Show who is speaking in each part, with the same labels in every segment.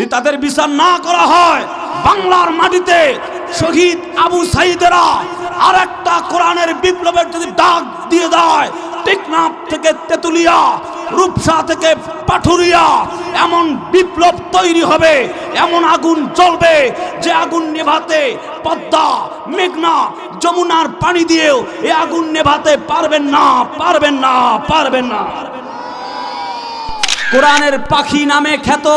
Speaker 1: যদি তাদের বিচার না করা হয়, বাংলার মাটিতে শহীদ আবু সাইদেরা আর একটা কোরআনের বিপ্লবের যদি ডাক দিয়ে দেয়, টেকনাফ থেকে তেতুলিয়া, রূপসা থেকে পাঠুরিয়া, এমন বিপ্লব তৈরি হবে, এমন আগুন জ্বলবে যে আগুন নেভাতে পদ্মা, মেঘনা, যমুনার পানি দিয়েও এ আগুন নেভাতে পারবেন না পারবেন না পারবেন না। কোরআনের পাখি নামে খ্যাত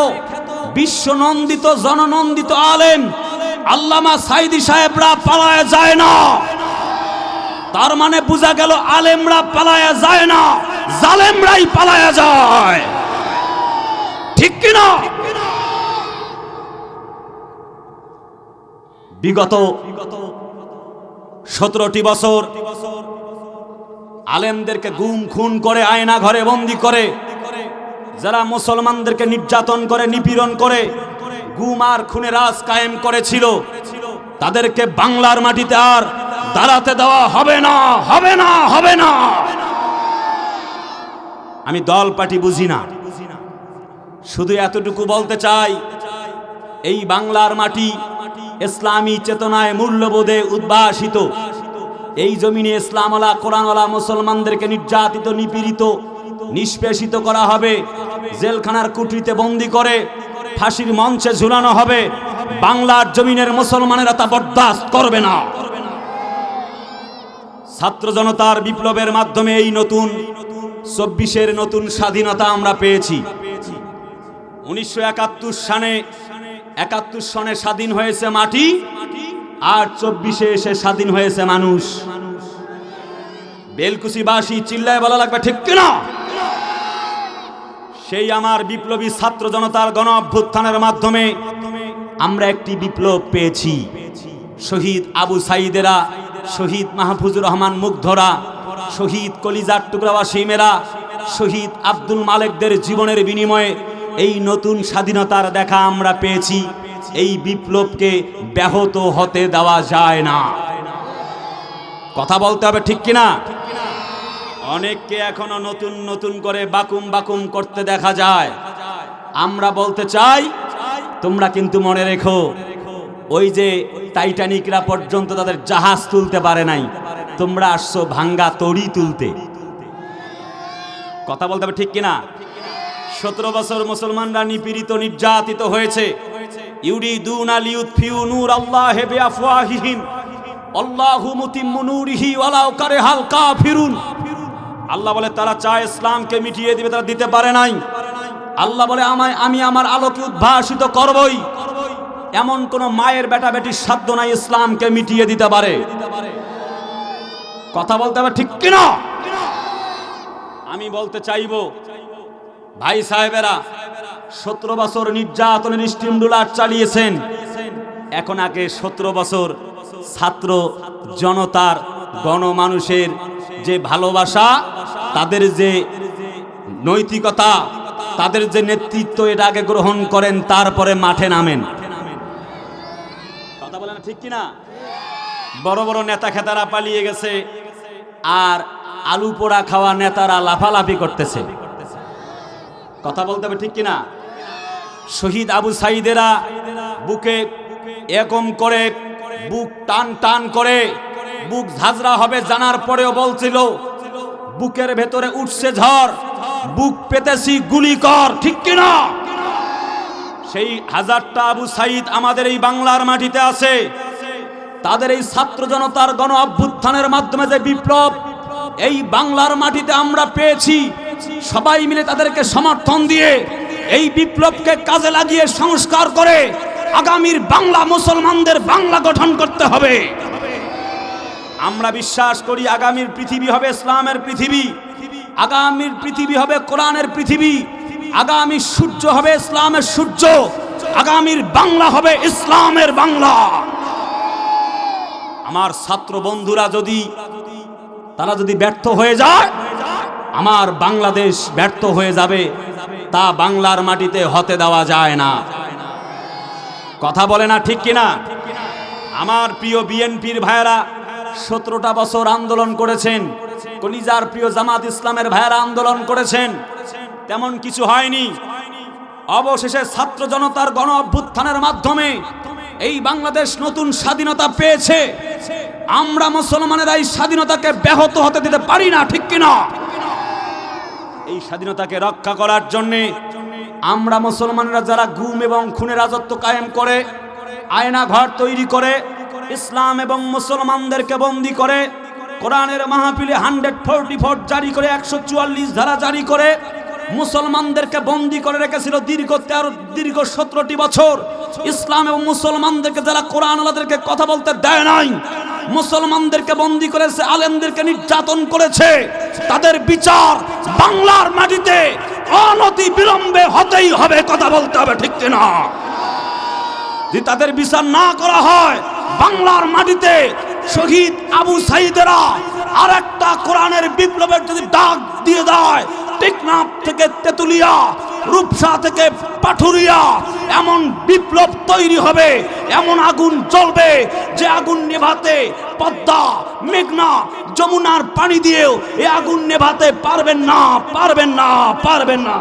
Speaker 1: বিশ্বনন্দিত, জননন্দিত আলেম আল্লামা সাইদি সাহেবরা পালায় যায় না। তার মানে বোঝা গেল আলেমরা পালায়া যায় না, জালেমরাই পালায়া যায়। ঠিক কিনা বিগত সতেরোটি বছর আলেমদেরকে গুম খুন করে, আয়না ঘরে বন্দি করে যারা মুসলমানদেরকে নির্যাতন করে, নিপীড়ন করে, গুম আর খুনে রাজ কায়েম করেছিল, তাদেরকে বাংলার মাটিতে আর দাঁড়াতে দেওয়া হবে না হবে না হবে না। আমি দল পার্টি বুঝি না। শুধু এতটুকু বলতে চাই, এই বাংলার মাটি ইসলামী চেতনায় মূল্যবোধে উদ্ভাসিত। এই জমিনে ইসলামওয়ালা, কোরআনওয়ালা মুসলমানদেরকে নির্যাতিত, নিপীড়িত, নিষ্পেষিত করা হবে। জেলখানার কুটিতে বন্দি করে, ফাঁসির মঞ্চে ঝুলানো হবে, বাংলার জমিনের মুসলমানেরা তা বরদাস্ত করবে না। ছাত্র জনতার বিপ্লবের মাধ্যমে এই নতুন চব্বিশের নতুন স্বাধীনতা আমরা পেয়েছি। উনিশশো একাত্তর সালে একাত্তর সনে স্বাধীন হয়েছে মাটি, আর চব্বিশে এসে স্বাধীন হয়েছে মানুষ। বেলকুচিবাসী চিল্লায় বলা লাগবে, ঠিক কিনা? সেই আমার বিপ্লবী ছাত্র জনতার গণ অভ্যুত্থানের মাধ্যমে আমরা একটি বিপ্লব পেয়েছি। শহীদ আবু সাইদেরা, শহীদ মাহফুজুর রহমান মুগ্ধরা, শহীদ কলিজার টুকরা ওয়াসিমেরা শহীদ আব্দুল মালেকদের জীবনের বিনিময়ে এই নতুন স্বাধীনতার দেখা আমরা পেয়েছি। এই বিপ্লবকে ব্যাহত হতে দেওয়া যায় না। কথা বলতে হবে ঠিক কিনা? অনেককে এখনও নতুন নতুন করে বাকুম বাকুম করতে দেখা যায়। আমরা বলতে চাই, তোমরা কিন্তু মনে রেখো, ওই যে টাইটানিকরা পর্যন্ত তাদের জাহাজ তুলতে পারে নাই। তোমরা আসছো ভাঙ্গা তড়ি তুলতে। কথা বলতে হবে ঠিক কিনা? সতেরো বছর মুসলমানরা নিপীড়িত, নির্যাতিত হয়েছে। ইউরি দুন আলিউদ ফিউ নূর আল্লাহ হেবে আফওয়াহিহিম আল্লাহু মুতিম্মু নূরিহি ওয়ালাউ কারিহাল কাফিরুন। আল্লাহ বলে, তারা চায় ইসলামকে মিটিয়ে দিবে, তারা দিতে পারে নাই। আল্লাহ বলে, আমায়, আমি আমার আলোকে উদ্ভাসিত করবই। এমন কোন মায়ের বেটা বেটির সাধ্য নাই ইসলামকে মিটিয়ে দিতে পারে। কথা বলতে হবে ঠিক কিনা? আমি বলতে চাইব, ভাই সাহেবেরা, সতেরো বছর নির্যাতনের স্টিমডুলার চালিয়েছেন। এখন আগে সতেরো বছর ছাত্র জনতার, গণমানুষের যে ভালোবাসা তাদের যে নৈতিকতা, তাদের যে নেতৃত্ব এটা আগে গ্রহণ করেন, তারপরে মাঠে নামেন। কথা বলেন ঠিক কিনা? বড় বড় নেতা খেতারা পালিয়ে গেছে, আর আলু পোড়া খাওয়া নেতারা লাফালাফি করতেছে। কথা বলতে হবে ঠিক কিনা? শহীদ আবু সাইদেরা বুকে এরকম করে, বুক টান টান করে, বুক ঝাঁঝরা হবে জানার পরেও বলছিল বুকের ভেতরে উঠছে ঝড়। বুক পেতেছি গুলি কর, ঠিক কিনা? সেই হাজারটা আবু সাইদ আমাদের এই বাংলার মাটিতে আছে। তাদের এই ছাত্র জনতার গণ অভ্যুত্থানের মাধ্যমে যে বিপ্লব, এই বাংলার মাটিতে আমরা পেয়েছি। সবাই মিলে তাদেরকে সমর্থন দিয়ে এই বিপ্লবকে কাজে লাগিয়ে সংস্কার করে আগামীর বাংলা মুসলমানদের বাংলা গঠন করতে হবে। আমরা বিশ্বাস করি আগামীর পৃথিবী হবে ইসলামের পৃথিবী, আগামীর পৃথিবী হবে কোরআনের পৃথিবী, আগামী সূর্য হবে ইসলামের সূর্য, আগামীর বাংলা হবে ইসলামের বাংলা। আমার ছাত্র বন্ধুরা যদি, তারা যদি ব্যর্থ হয়ে যায়, আমার বাংলাদেশ ব্যর্থ হয়ে যাবে, তা বাংলার মাটিতে হতে দেওয়া যায় না। কথা বলে না ঠিক কিনা? আমার প্রিয় বিএনপির ভাইয়েরা সতেরোটা বছর আন্দোলন করেছেন। কলিজার প্রিয় জামাত ইসলামের ভাইয়েরা আন্দোলন করেছেন। তেমন কিছু হয়নি। অবশেষে ছাত্র জনতার গণ অভ্যুত্থানের মাধ্যমে এই বাংলাদেশ নতুন স্বাধীনতা পেয়েছে। আমরা মুসলমানেরা এই স্বাধীনতাকে ব্যাহত হতে দিতে পারি না, ঠিক কিনা? এই স্বাধীনতাকে রক্ষা করার জন্যে আমরা মুসলমানরা যারা গুম এবং খুনের রাজত্ব কায়েম করে আয়না ঘর তৈরি করে ইসলাম এবং মুসলমানদেরকে বন্দি করে, কোরআনের মাহফিলে হান্ড্রেড ফোরটি ফোর জারি করে, একশো চুয়াল্লিশ ধারা জারি করে, মুসলমানদেরকে বন্দি করে রেখেছিল দীর্ঘ তেরো, দীর্ঘ সতেরোটি বছর। ইসলাম এবং মুসলমানদেরকে যারা কোরআন আলাদেরকে কথা বলতে দেয় নাই, মুসলমানদেরকে বন্দি করেছে, আলেমদেরকে নির্যাতন করেছে, তাদের বিচার বাংলার মাটিতে অনতি বিলম্বে হতেই হবে, কথা বলতে হবে ঠিক কিনা। যদি তাদের বিচার না করা হয় বাংলার মাটিতে শহীদ আবু সাইদেরা আর একটা কোরআনের বিপ্লবের যদি ডাক দিয়ে দেয়, টেকনাফ থেকে তেতুলিয়া, রূপসা থেকে পাঠুরিয়া, এমন বিপ্লব তৈরি হবে, এমন আগুন জ্বলবে যে আগুন নেভাতে পদ্মা, মেঘনা, যমুনার পানি দিয়েও এ আগুন নেভাতে পারবেন না পারবেন না পারবেন না।